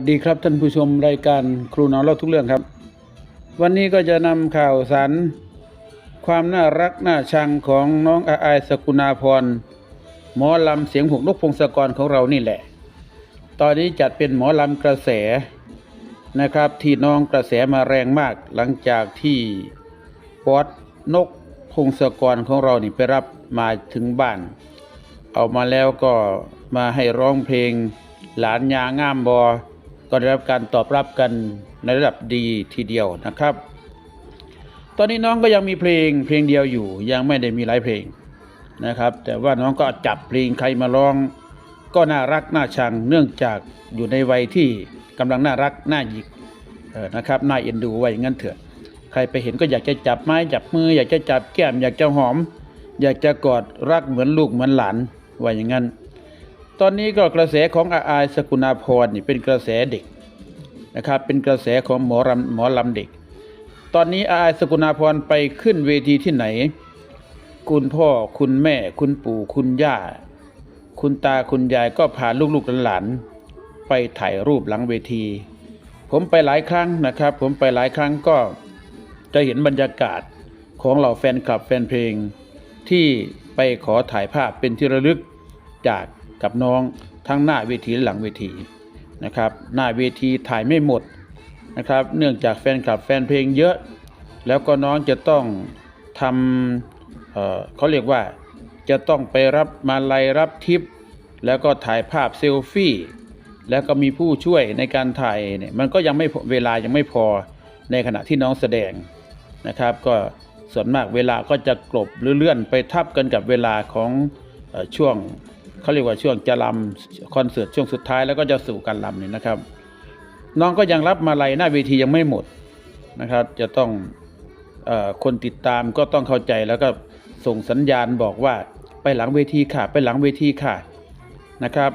สดีครับท่านผู้ชมรายการครูน้องเล่าทุกเรื่องครับ วันนี้ก็จะนำข่าวสารความน่ารักน่าชังของน้องอาอสกุณาพรหมอลำเสียงหกนกพงศกรของเรานี่แหละ ตอนนี้จัดเป็นหมอลำกระแสนะครับ ที่น้องกระแสมาแรงมากหลังจากที่ป๊อดนกพงศกรของเรานี่ไปรับมาถึงบ้าน เอามาแล้วก็มาให้ร้องเพลงหลานยางามบอ ก็ได้รับการตอบรับกันในระดับดีทีเดียวนะครับ ตอนนี้น้องก็ยังมีเพลงเพลงเดียวอยู่ ยังไม่ได้มีหลายเพลงนะครับ แต่ว่าน้องก็จับเพลงใครมาร้อง ก็น่ารักน่าชังเนื่องจากอยู่ในวัยที่กำลังน่ารักน่าหยิกนะครับน่าเอ็นดูไว้อย่างนั้นเถอะ ใครไปเห็นก็อยากจะจับไม้จับมือ อยากจะจับแก้มอยากจะหอม อยากจะกอดรักเหมือนลูกเหมือนหลานว่าอย่างนั้น ตอนนี้ก็กระแสของอาอายสกุณาพรนี่เป็นกระแสเด็กนะครับ เป็นกระแสของหมอรำหมอลำเด็ก ตอนนี้อาอายสกุณาพรไปขึ้นเวทีที่ไหน คุณพ่อคุณแม่คุณปู่คุณย่า คุณตาคุณยายก็พาลูกๆหลานๆไปถ่ายรูปหลังเวที ผมไปหลายครั้งนะครับ ผมไปหลายครั้งก็จะเห็นบรรยากาศของเหล่าแฟนคลับแฟนเพลงที่ไปขอถ่ายภาพเป็นที่ระลึกจาก กับน้องทั้งหน้าเวทีและหลังเวทีนะครับหน้าเวทีถ่ายไม่หมดนะครับเนื่องจากแฟนคลับแฟนเพลงเยอะ แล้วก็น้องจะต้องทำเเขาเรียกว่าจะต้องไปรับมาลัยรับทิป แล้วก็ถ่ายภาพเซลฟี่แล้วก็มีผู้ช่วยในการถ่ายเนี่ยมันก็ยังไม่เวลายังไม่พอในขณะที่น้องแสดงนะครับ ก็ส่วนมากเวลาก็จะกลบหรือเลื่อนไปทับกันกับเวลาของอช่วง เขาเรียกว่าช่วงจะลำคอนเสิร์ตช่วงสุดท้ายแล้วก็จะสู่การลำเนี่ยนะครับ น้องก็ยังรับมาลัยหน้าเวทียังไม่หมดนะครับ จะต้องอคนติดตามก็ต้องเข้าใจแล้วก็ส่งสัญญาณบอกว่าไปหลังเวทีค่ะ ไปหลังเวทีค่ะนะครับ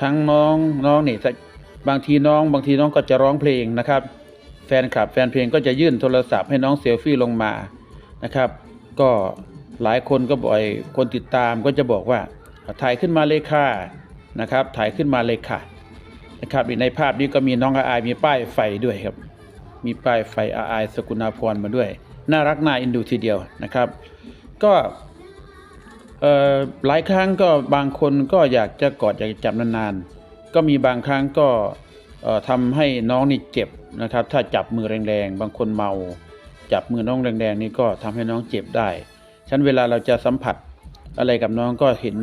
ทั้งน้องน้องเนี่ยบางทีน้อง บางทีน้องก็จะร้องเพลงนะครับ แฟนคลับแฟนเพลงก็จะยื่นโทรศัพท์ให้น้องเซลฟี่ลงมานะครับ ก็หลายคนก็บ่อยคนติดตามก็จะบอกว่า ถ่ายขึ้นมาเลยค่ะนะครับ ถ่ายขึ้นมาเลยค่ะนะครับในภาพนี้ก็มีน้องอาอายมีป้ายไฟด้วยครับ มีป้ายไฟอาอายสกุณาพรมาด้วย น่ารักน่าอินดูทีเดียวนะครับ ก็หลายครั้งก็บางคนก็อยากจะกอดอยากจะจับนานๆ ก็มีบางครั้งก็เอ่อทำให้น้องนี่เจ็บนะครับ ถ้าจับมือแรงๆ บางคนเมา จับมือน้องแรงๆนี่ก็ทำให้น้องเจ็บได้ ฉะนันเวลาเราจะสัมผัสอะไรกับน้องก็เห็น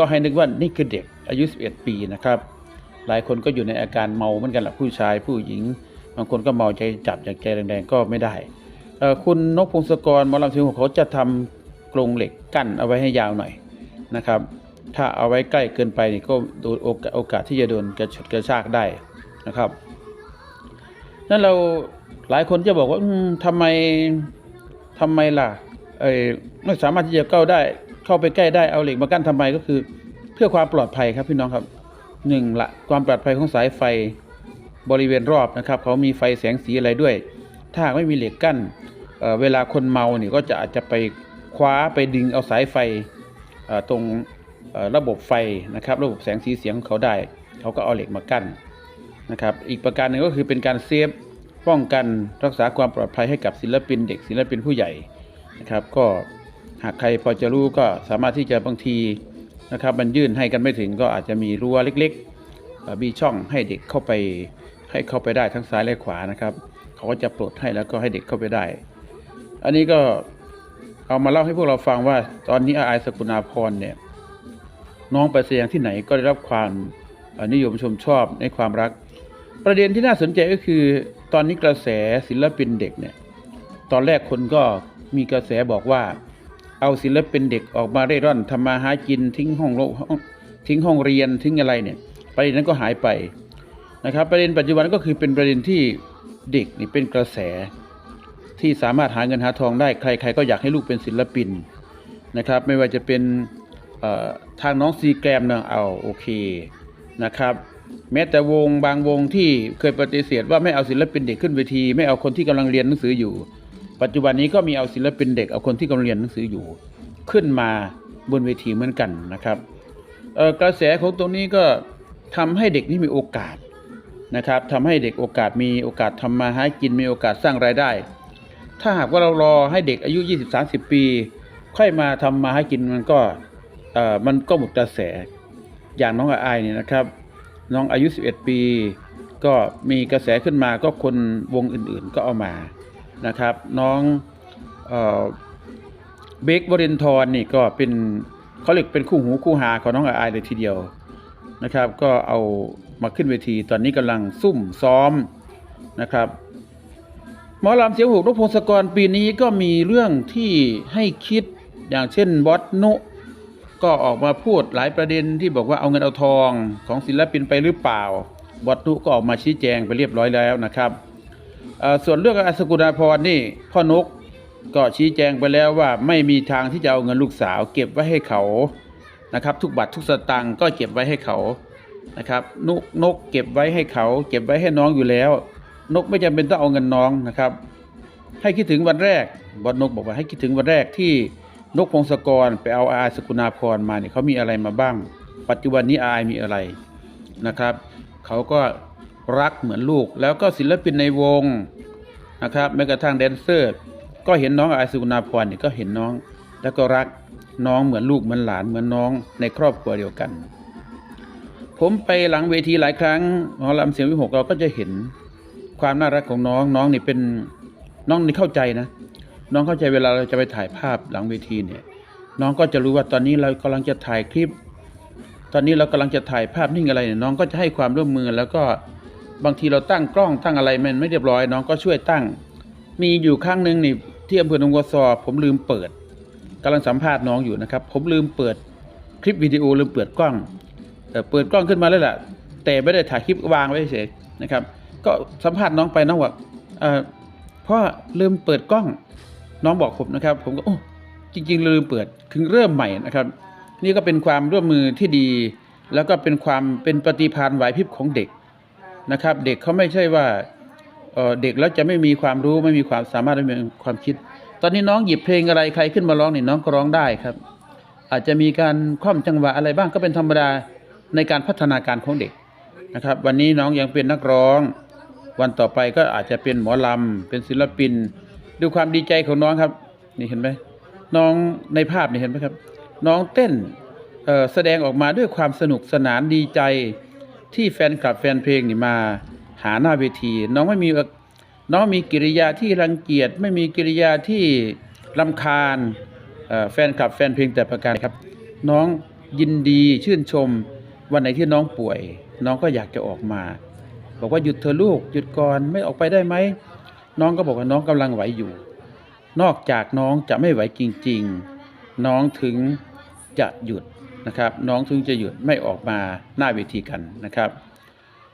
ก็ให้นึกว่านี่คือเด็กอายุ 11 ปีนะครับ หลายคนก็อยู่ในอาการเมาเหมือนกันแหละผู้ชายผู้หญิง บางคนก็เมาใจจับจากใจแรงๆก็ไม่ได้คุณนกพงศกรหมอลำเสียงของเขาจะทำกรงเหล็กกั้นเอาไว้ให้ยาวหน่อยนะครับ ถ้าเอาไว้ใกล้เกินไปนี่ก็โดนโอกาสกาสที่จะโดนกระฉุดกระชากได้นะครับนั่นเราหลายคนจะบอกว่าอืมทำไมทำไมล่ะเอ้ยไม่สามารถที่จะเข้าได้ เข้าไปใกล้ได้เอาเหล็กมากั้นทำไมก็คือ เพื่อความปลอดภัยครับพี่น้องครับหนึ่งละความปลอดภัยของสายไฟบริเวณรอบนะครับเขามีไฟแสงสีอะไรด้วย ถ้าหากไม่มีเหล็กกั้นเเวลาคนเมาเนี่ยก็จะอาจจะไปคว้าไปดึงเอาสายไฟตรงระบบไฟนะครับ ระบบแสงสีเสียงของเขาได้ เขาก็เอาเหล็กมากั้นนะครับ อีกประการหนึ่งก็คือเป็นการเซฟป้องกันรักษาความปลอดภัยให้กับศิลปินเด็กศิลปินผู้ใหญ่นะครับ ก็ หากใครพอจะรู้ก็สามารถที่จะบางทีนะครับ มันยื่นให้กันไม่ถึงก็อาจจะมีรั้วเล็กๆมีช่องให้เด็กเข้าไปให้เข้าไปได้ทั้งซ้ายและขวานะครับ เขาก็จะปลดให้แล้วก็ให้เด็กเข้าไปได้ อันนี้ก็เอามาเล่าให้พวกเราฟังว่า ตอนนี้อาอสกุณาพรเนี่ยน้องไปแสดงที่ไหนก็ได้รับความนิยมชมชอบในความรัก ประเด็นที่น่าสนใจก็คือ ตอนนี้กระแสศิลปินเด็กเนี่ยตอนแรกคนก็มีกระแสบอกว่า เอาศิลปินเด็กออกมาเร่ร่อนทำมาหากินทิ้งห้องโลห้องทิ้งห้องเรียนทิ้งอะไรเนี่ยประเด็นนั้นก็หายไปนะครับ ประเด็นปัจจุบันก็คือเป็นประเด็นที่เด็กนี่เป็นกระแส ที่สามารถหาเงินหาทองได้ใคร ๆ ก็อยากให้ลูกเป็นศิลปินนะครับ ไม่ว่าจะเป็นทางน้องซีแกรมนะเอาโอเคนะครับ แม้แต่วงบางวงที่เคยปฏิเสธว่าไม่เอาศิลปินเด็กขึ้นเวที ไม่เอาคนที่กำลังเรียนหนังสืออยู่ ปัจจุบันนี้ก็มีเอาศิลปินเด็กเอาคนที่กำลังเรียนหนังสืออยู่ ขึ้นมาบนเวทีเหมือนกันนะครับกระแสของตรงนี้ก็ทำให้เด็กนี่มีโอกาสนะครับทำให้เด็กโอกาสมีโอกาสทำมาหากินมีโอกาสสร้างรายได้ ถ้าหากว่าเรารอให้เด็กอายุ 20-30 ปี ค่อยมาทำมาหากินมันก็มันก็หมดกระแสอย่างน้องอายเนี่ยนะครับ น้องอายุ 11 ปี ก็มีกระแสขึ้นมาก็คนวงอื่นๆก็เอามา นะครับ น้องเบคบรินทร์นี่ก็เป็นเขาเรียกเป็นคู่หูคู่หาของน้องอายเลยทีเดียวนะครับ ก็เอามาขึ้นเวทีตอนนี้กำลังซุ่มซ้อมนะครับหมอลำเสียงหูนกพงศกรปีนี้ก็มีเรื่องที่ให้คิดอย่างเช่นบอสนุก็ออกมาพูดหลายประเด็นที่บอกว่าเอาเงินเอาทองของศิลปินไปหรือเปล่า บอสนุก็ออกมาชี้แจงไปเรียบร้อยแล้วนะครับ ส่วนเรื่องอัศกุณาพรนี่พ่อนกก็ชี้แจงไปแล้วว่าไม่มีทางที่จะเอาเงินลูกสาว เก็บไว้ให้เขานะครับ ทุกบาททุกสตางค์ก็เก็บไว้ให้เขานะครับนุกนกเก็บไว้ให้เขา เก็บไว้ให้น้องอยู่แล้ว นกไม่จำเป็นต้องเอาเงินน้องนะครับ ให้คิดถึงวันแรกบอสนกบอกว่าให้คิดถึงวันแรกที่นกพงศกรไปเอาอาสกุณาพรมาเนี่ยเขามีอะไรมาบ้าง ปัจจุบันนี้อายมีอะไรนะครับเขาก็ รักเหมือนลูก แล้วก็ศิลปินในวงนะครับแม้กระทั่งแดนเซอร์ ก็เห็นน้องอายสกุณาพรเนี่ยก็เห็นน้อง แล้วก็รักน้องเหมือนลูกเหมือนหลานเหมือนน้องในครอบครัวเดียวกัน ผมไปหลังเวทีหลายครั้งหมอลำเสียงวิหกเราก็จะเห็นความน่ารักของน้องน้องนี่เป็นน้องนี่เข้าใจนะ น้องเข้าใจเวลาเราจะไปถ่ายภาพหลังเวทีเนี่ยน้องก็จะรู้ว่าตอนนี้เรากำลังจะถ่ายคลิป ตอนนี้เรากำลังจะถ่ายภาพนิ่งอะไรเนี่ยน้องก็จะให้ความร่วมมือแล้วก็ บางทีเราตั้งกล้องตั้งอะไรมันไม่เรียบร้อยน้องก็ช่วยตั้ง มีอยู่ครั้งหนึ่งนี่ที่อำเภอหนองวัวซอผมลืมเปิดกำลังสัมภาษณ์น้องอยู่นะครับ ผมลืมเปิดคลิปวิดีโอลืมเปิดกล้องเอ่เปิดกล้องขึ้นมาแล้วแหละแต่ไม่ได้ถ่ายคลิปวางไว้เฉยนะครับ ก็สัมภาษณ์น้องไปน้องบอกเอ่อพ่อลืมเปิดกล้อง น้องบอกผมนะครับ ผมก็โอ้จริง ๆ ลืมเปิดถึงเริ่มใหม่นะครับ นี่ก็เป็นความร่วมมือที่ดี แล้วก็เป็นความเป็นปฏิภาณไหวพริบของเด็ก นะครับ เด็กเขาไม่ใช่ว่าเออเด็กแล้วจะไม่มีความรู้ไม่มีความสามารถไม่มีความคิด ตอนนี้น้องหยิบเพลงอะไรใครขึ้นมาร้องนี่น้องก็ร้องได้ครับ อาจจะมีการคล่อมจังหวะอะไรบ้างก็เป็นธรรมดาในการพัฒนาการของเด็กนะครับ วันนี้น้องยังเป็นนักร้อง วันต่อไปก็อาจจะเป็นหมอลำเป็นศิลปิน ดูความดีใจของน้องครับ นี่เห็นไหมน้องในภาพนี่เห็นไหมครับ น้องเต้นแสดงออกมาด้วยความสนุกสนานดีใจ ที่แฟนคลับแฟนเพลงนี่มาหาหน้าเวที น้องไม่มีน้องมีกิริยาที่รังเกียจไม่มีกิริยาที่รำคาญแฟนคลับแฟนเพลงแต่ประการครับ น้องยินดีชื่นชม วันไหนที่น้องป่วย น้องก็อยากจะออกมา บอกว่าหยุดเธอลูกหยุดก่อนไม่ออกไปได้ไหมน้องก็บอกว่าน้องกำลังไหวอยู่ นอกจากน้องจะไม่ไหวจริง ๆ น้องถึงจะหยุด นะครับ น้องถึงจะหยุดไม่ออกมาหน้าเวทีกันนะครับ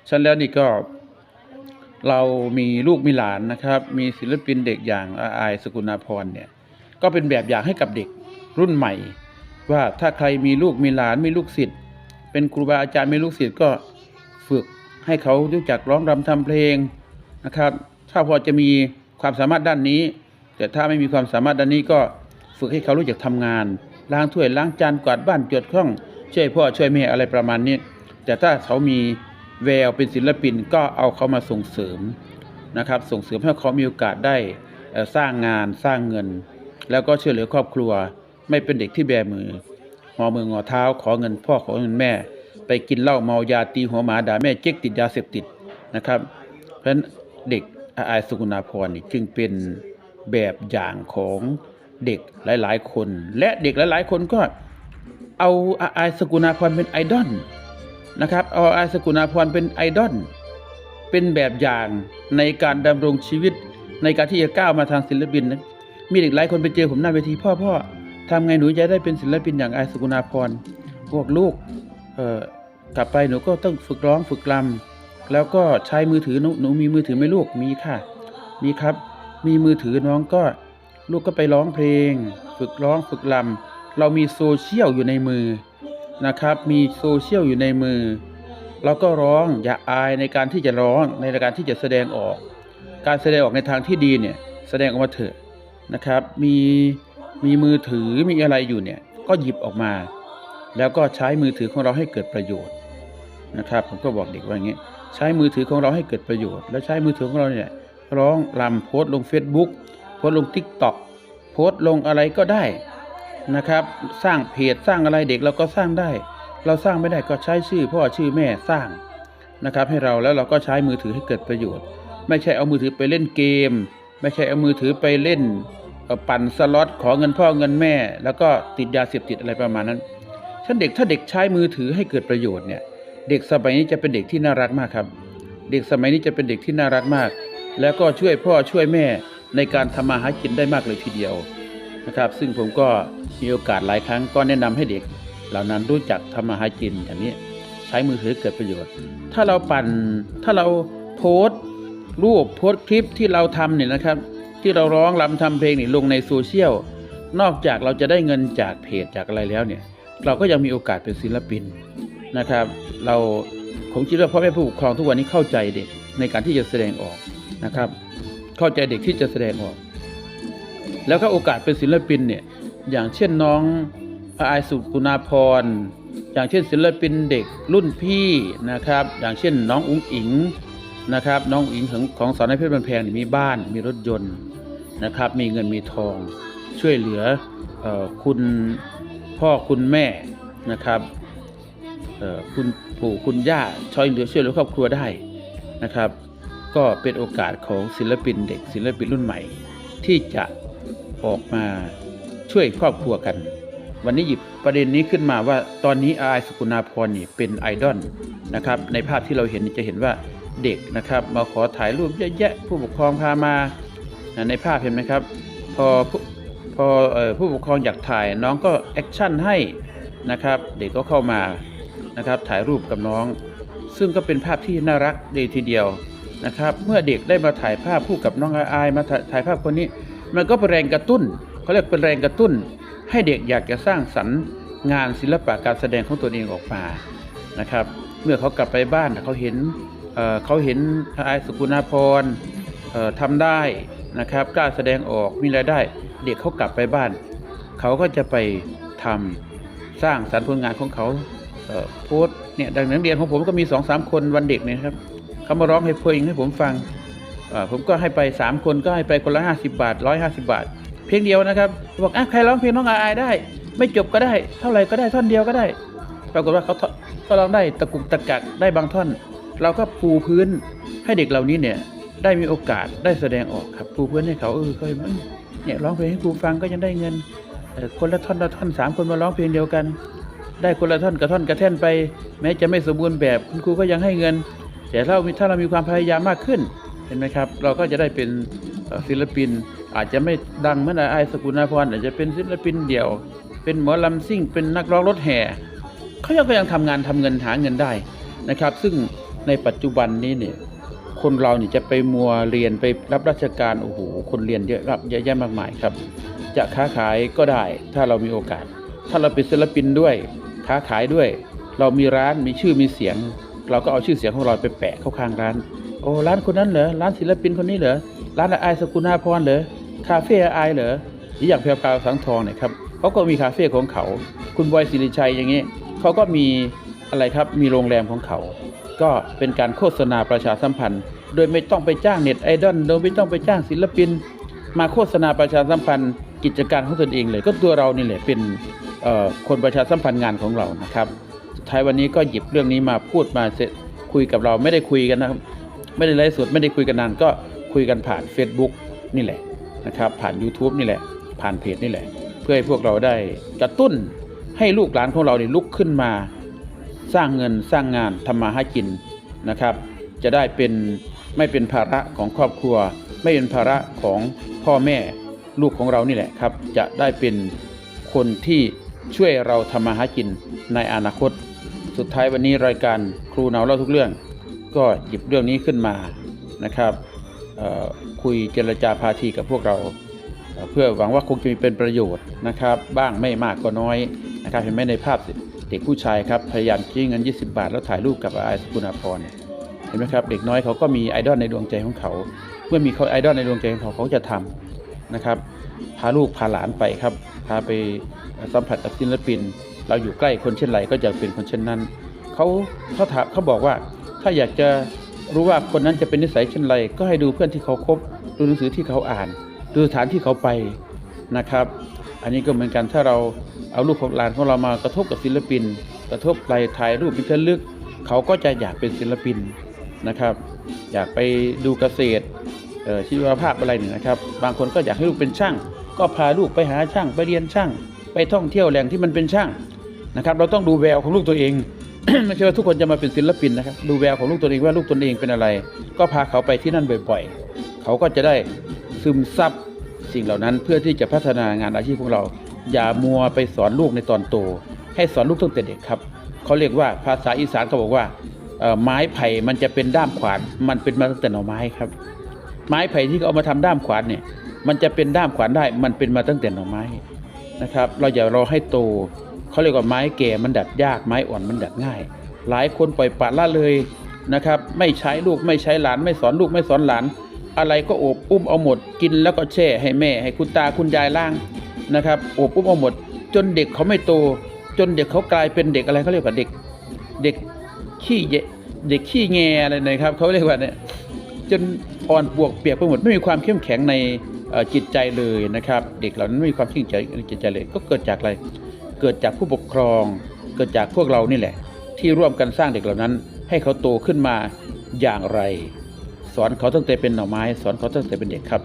ฉันแล้วนี่ก็เรามีลูกมีหลานนะครับ มีศิลปินเด็กอย่างอาอายสกุณาพรเนี่ยก็เป็นแบบอย่างให้กับเด็กรุ่นใหม่ ว่าถ้าใครมีลูกมีหลานมีลูกศิษย์เป็นครูบาอาจารย์มีลูกศิษย์ก็ฝึกให้เขารู้จักร้องรำทำเพลงนะครับ ถ้าพอจะมีความสามารถด้านนี้ แต่ถ้าไม่มีความสามารถด้านนี้ก็ฝึกให้เขารู้จักทำงาน ล้างถ้วยล้างจานกวาดบ้านจดคล่องช่วยพ่อช่วยแม่อะไรประมาณนี้ แต่ถ้าเขามีแววเป็นศิลปินก็เอาเขามาส่งเสริมนะครับ ส่งเสริมให้เขามีโอกาสได้สร้างงานสร้างเงิน แล้วก็ช่วยเหลือครอบครัว ไม่เป็นเด็กที่แบมือหอมืองอเท้าขอเงินพ่อขอเงินแม่ ไปกินเหล้าเมายาตีหัวหมาด่าแม่เจ๊กติดยาเสพติดนะครับ เพราะฉะนั้นเด็กอาอายสุกุณาพรนี่จึงเป็นแบบอย่างของ เด็กหลาย ๆ คน และเด็กหลาย ๆ คนก็เอาอาอายสกุณาพรเป็นไอดอลนะครับเอาอาอายสกุณาพรเป็นไอดอลเป็นแบบอย่างในการดำรงชีวิตในการที่จะก้าวมาทางศิลปินนะมีเด็กหลายคนไปเจอผมหน้าเวทีพ่อพ่อทำไงหนูจะได้เป็นศิลปินอย่างอายสกุณาพรพวกลูกเอ่อกลับไปหนูก็ต้องฝึกร้องฝึกรำแล้วก็ใช้มือถือหนูหนูมีมือถือไหมลูกมีค่ะ มีครับ มีมือถือน้องก็ ลูกก็ไปร้องเพลง ฝึกร้องฝึกรำเรามีโซเชียลอยู่ในมือนะครับ มีโซเชียลอยู่ในมือ เราก็ร้องอย่าอายในการที่จะร้องในการที่จะแสดงออก การแสดงออกในทางที่ดีเนี่ยแสดงออกมาเถอะนะครับ มีมีมือถือมีอะไรอยู่เนี่ยก็หยิบออกมา แล้วก็ใช้มือถือของเราให้เกิดประโยชน์นะครับ ผมก็บอกเด็กว่าอย่างนี้ใช้มือถือของเราให้เกิดประโยชน์ แล้วใช้มือถือของเราเนี่ยร้องรำโพสต์ลง Facebook โพสลง TikTok โพสลงอะไรก็ได้นะครับ สร้างเพจสร้างอะไรเด็กเราก็สร้างได้ เราสร้างไม่ได้ก็ใช้ชื่อพ่อชื่อแม่สร้างนะครับ ให้เราแล้วเราก็ใช้มือถือให้เกิดประโยชน์ ไม่ใช่เอามือถือไปเล่นเกม ไม่ใช่เอามือถือไปเล่นปั่นสล็อตขอเงินพ่อเงินแม่ แล้วก็ติดยาเสพติดอะไรประมาณนั้นถ้าเด็กถ้าเด็กใช้มือถือให้เกิดประโยชน์เนี่ยเด็กสมัยนี้จะเป็นเด็กที่น่ารักมากครับ เด็กสมัยนี้จะเป็นเด็กที่น่ารักมาก แล้วก็ช่วยพ่อช่วยแม่ ในการทำมาหากินได้มากเลยทีเดียวนะครับ ซึ่งผมก็มีโอกาสหลายครั้งก็แนะนำให้เด็ก เหล่านั้นรู้จักทำมาหากินอย่างนี้ใช้มือถือเกิดประโยชน์ ถ้าเราปั่นถ้าเราโพสต์รูปโพสต์คลิปที่เราทำเนี่ยนะครับ ที่เราร้องรำทำเพลงนี่ลงในโซเชียลนอกจากเราจะได้เงินจากเพจจากอะไรแล้วเนี่ย เราก็ยังมีโอกาสเป็นศิลปินนะครับ เราผมคิดว่าพ่อแม่ผู้ปกครองทุกวันนี้เข้าใจเด็กในการที่จะแสดงออกนะครับ เข้าใจเด็กที่จะแสดงออก แล้วก็โอกาสเป็นศิลปินเนี่ยอย่างเช่นน้องอายสุกุณาพร อย่างเช่น ศิลปินเด็กรุ่นพี่นะครับ อย่างเช่นน้องอุ้งอิงนะครับ น้องอิงของของสอนให้เพชรบันแพงมีบ้านมีรถยนต์นะครับ มีเงินมีทองช่วยเหลืออคุณพ่อคุณแม่นะครับคุณปู่คุณย่าช่วยเหลือช่วยเหลือครอบครัวได้นะครับ ก็เป็นโอกาสของศิลปินเด็กศิลปินรุ่นใหม่ ที่จะออกมาช่วยครอบครัวกัน วันนี้หยิบประเด็นนี้ขึ้นมาว่าตอนนี้อายสกุณาพรนี่เป็นไอดอลนะครับในภาพที่เราเห็นจะเห็นว่าเด็กนะครับ มาขอถ่ายรูปเยอะแยะผู้ปกครองพามาในภาพเห็นไหมครับ พอผู้พอผู้ปกครองอยากถ่ายน้องก็แอคชั่นให้นะครับเด็กก็เข้ามานะครับถ่ายรูปกับน้อง ซึ่งก็เป็นภาพที่น่ารักดีทีเดียว นะครับ เมื่อเด็กได้มาถ่ายภาพคู่กับน้องอายมาถ่ายภาพคนนี้ มันก็เป็นแรงกระตุ้นเขาเรียกเป็นแรงกระตุ้น ให้เด็กอยากจะสร้างสรรค์งานศิลปะการแสดงของตัวเองออกมานะครับ เมื่อเขากลับไปบ้านเขาเห็นเเขาเห็นอายสุกุณาพรเอ่อทำได้นะครับกล้าแสดงออกมีรายได้ เด็กเขากลับไปบ้าน เขาก็จะไปทำสร้างสรรค์ผลงานของเขาโพสเนี่ยดังนักเรียนของผมก็มีสองสามคนวันเด็กเนี่ยนะครับ เขามาร้องให้เพลงให้ผมฟังผมก็ให้ไป 3 คนก็ให้ไปคนละ 50 บาท 150 บาท เพลงเดียวนะครับบอกอะใครร้องเพลงน้องอายได้ ไม่จบก็ได้ เท่าไหร่ก็ได้ท่อนเดียวก็ได้ ปรากฏว่าเขาก็ร้องได้ตะกุกตะกักได้บางท่อน เราก็ปูพื้นให้เด็กเหล่านี้เนี่ยได้มีโอกาสได้แสดงออกครับปูพื้นให้เขาเออเขาเห็นเนี่ยร้องเพลงให้ครูฟังก็ยังได้เงินเอ่คนละท่อนละท่อนสามคนมาร้องเพลงเดียวกัน ได้คนละท่อนกระท่อนกระแท่นไป แม้จะไม่สมบูรณ์แบบคุณครูก็ยังให้เงิน แต่ถ้าเรามีถ้าเรามีความพยายามมากขึ้นเห็นไหมครับ เราก็จะได้เป็นศิลปิน อาจจะไม่ดังเหมือนไอายสกุลาพรอาจจะเป็นศิลปินเดี่ยว เป็นหมอลำซิ่ง เป็นนักร้องรถแห่เขายังก็ยังทำงานทำเงินหาเงินได้นะครับ ซึ่งในปัจจุบันนี้เนี่ยคนเราเนี่ยจะไปมัวเรียนไปรับราชการโอ้โหคนเรียนเยอะรับเยอะแยะมากมายครับ จะค้าขายก็ได้ถ้าเรามีโอกาส ถ้าเราเป็นศิลปินด้วยค้าขายด้วย เรามีร้านมีชื่อมีเสียง เราก็เอาชื่อเสียงของเราไปแปะเข้าข้างร้าน โอ้ร้านคนนั้นเหรอ ร้านศิลปินคนนี้เหรอ ร้านอายสกุณาพรเหรอ คาเฟ่อายเหรอหรืออย่างแพรวพราวสังทองเนี่ยครับเขาก็มีคาเฟ่ของเขา คุณบอยสิริชัยอย่างนี้เขาก็มีอะไรครับ มีโรงแรมของเขา ก็เป็นการโฆษณาประชาสัมพันธ์ โดยไม่ต้องไปจ้างเน็ตไอดอล โดยไม่ต้องไปจ้างศิลปิน มาโฆษณาประชาสัมพันธ์ กิจการของตนเองเลย ก็ตัวเรานี่แหละเป็นคนประชาสัมพันธ์งานของเรานะครับ ท้ายวันนี้ก็หยิบเรื่องนี้มาพูดมาเสร็จคุยกับเราไม่ได้คุยกันนะครับ ไม่ได้ไลฟ์สดไม่ได้คุยกันนานก็คุยกันผ่าน Facebook นี่แหละนะครับ ผ่าน YouTube นี่แหละ ผ่านเพจนี่แหละ เพื่อให้พวกเราได้กระตุ้นให้ลูกหลานของเราเนี่ยลุกขึ้นมา สร้างเงินสร้างงานทำมาหากินนะครับ จะได้เป็นไม่เป็นภาระของครอบครัว ไม่เป็นภาระของพ่อแม่ลูกของเรานี่แหละครับ จะได้เป็นคนที่ช่วยเราทำมาหากินในอนาคต สุดท้ายวันนี้รายการครูหนาเล่าทุกเรื่อง ก็หยิบเรื่องนี้ขึ้นมานะครับคุยเจรจาพาทีกับพวกเรา เพื่อหวังว่าคงจะมีเป็นประโยชน์นะครับ บ้างไม่มากก็น้อยนะครับเห็นไหมในภาพเด็กผู้ชายครับพยายามจี้เงิน 20 บาท แล้วถ่ายรูปกับอายสกุณาพรเห็นไหมครับเด็กน้อยเขาก็มีไอดอลในดวงใจของเขา เมื่อมีเขาไอดอลในดวงใจของเขาเขาจะทำนะครับพาลูกพาหลานไปครับพาไปสัมผัสกับศิลปิน เราอยู่ใกล้คนเช่นไรก็จะเป็นคนเช่นนั้นเขาเขาถามเขาบอกว่า ถ้าอยากจะรู้ว่าคนนั้นจะเป็นนิสัยเช่นไร ก็ให้ดูเพื่อนที่เขาคบดูหนังสือที่เขาอ่าน ดูสถานที่เขาไปนะครับ อันนี้ก็เหมือนกันถ้าเราเอารูปของหลานของเรามากระทบกับศิลปิน กระทบไปถ่ายรูปพิจลึก เขาก็จะอยากเป็นศิลปินนะครับ อยากไปดูเกษตรชีวภาพอะไรเนี่ยนะครับ บางคนก็อยากให้ลูกเป็นช่าง ก็พาลูกไปหาช่างไปเรียนช่าง ไปท่องเที่ยวแหล่งที่มันเป็นช่าง นะครับ เราต้องดูแววของลูกตัวเอง ไม่ใช่ว่าทุกคนจะมาเป็นศิลปินนะครับ ดูแววของลูกตัวเองว่าลูกตัวเองเป็นอะไร ก็พาเขาไปที่นั่นบ่อยๆ เขาก็จะได้ซึมซับสิ่งเหล่านั้นเพื่อที่จะพัฒนางานอาชีพของเรา อย่ามัวไปสอนลูกในตอนโต ให้สอนลูกตั้งแต่เด็กครับเขาเรียกว่าภาษาอีสานเขาบอกว่าไม้ไผ่มันจะเป็นด้ามขวาน มันเป็นมาตั้งแต่หน่อไม้ครับ ไม้ไผ่ที่เขาเอามาทำด้ามขวานเนี่ย มันจะเป็นด้ามขวานได้ มันเป็นมาตั้งแต่หน่อไม้นะครับ เราอย่ารอให้โต เขาเรียกว่าไม้แก่มันดัดยากไม้อ่อนมันดัดง่าย หลายคนปล่อยปละละเลยนะครับไม่ใช้ลูกไม่ใช้หลานไม่สอนลูกไม่สอนหลาน อะไรก็โอบอุ้มเอาหมดกินแล้วก็แช่ให้แม่ ให้คุณตาคุณยายล่างนะครับโอบอุ้มเอาหมด จนเด็กเขาไม่โต จนเด็กเขากลายเป็นเด็กอะไรเขาเรียกว่าเด็ก เด็กขี้เยเด็กขี้แงอะไรนะครับเขาเรียกว่าเนี่ยจนอ่อนปวกเปียกไปหมดไม่มีความเข้มแข็งในจิตใจเลยนะครับ เด็กเหล่านั้นไม่มีความเข้มแข็งในจิตใจเลยก็เกิดจากอะไร เกิดจากผู้ปกครอง เกิดจากพวกเรานี่แหละ ที่ร่วมกันสร้างเด็กเหล่านั้น ให้เขาโตขึ้นมาอย่างไร สอนเขาตั้งแต่เป็นหน่อไม้ สอนเขาตั้งแต่เป็นเด็กครับ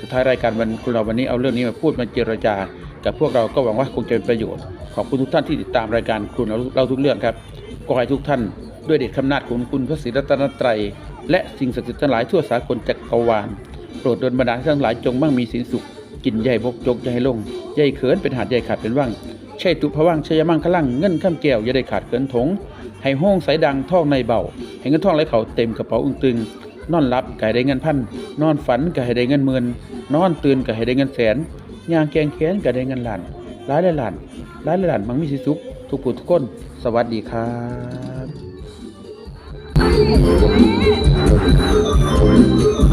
สุดท้ายรายการวันคุณเราวันนี้เอาเรื่องนี้มาพูดมาเจรจา กับพวกเราก็หวังว่าคงจะเป็นประโยชน์ขอบคุณทุกท่านที่ติดตามรายการคุณเราเราทุกเรื่องครับก็ให้ทุกท่านด้วยเดชคำนาจของคุณพระศรีรัตนตรัย และสิ่งศักดิ์สิทธิ์ทั้งหลายทั่วสากลจักรวาลโปรดดลบันดาลทั้งหลายจงมั่งมีสินสุข กินใหญ่บกจกใหญ่ลงใหญ่เขินเป็นหาดใหญ่ขาดเป็นว่างใช่ตุพว่างชยมั่งขลังเงินข้ามแก้วอย่าได้ขาดเขินถงให้ห้องสายดังท่องในเบาให้เงินท่องไหลเข่าเต็มกระเป๋าอึ้งตึงนอนหลับก็ให้ได้เงินพันนอนฝันก็ให้ได้เงินหมื่นนอนตื่นก็ให้ได้เงินแสนย่างแกงแขนก็ได้เงินล้านหลายหลายล้านหลายหลายล้านมังมีสิสุขทุกผู้ทุกคนสวัสดีครับ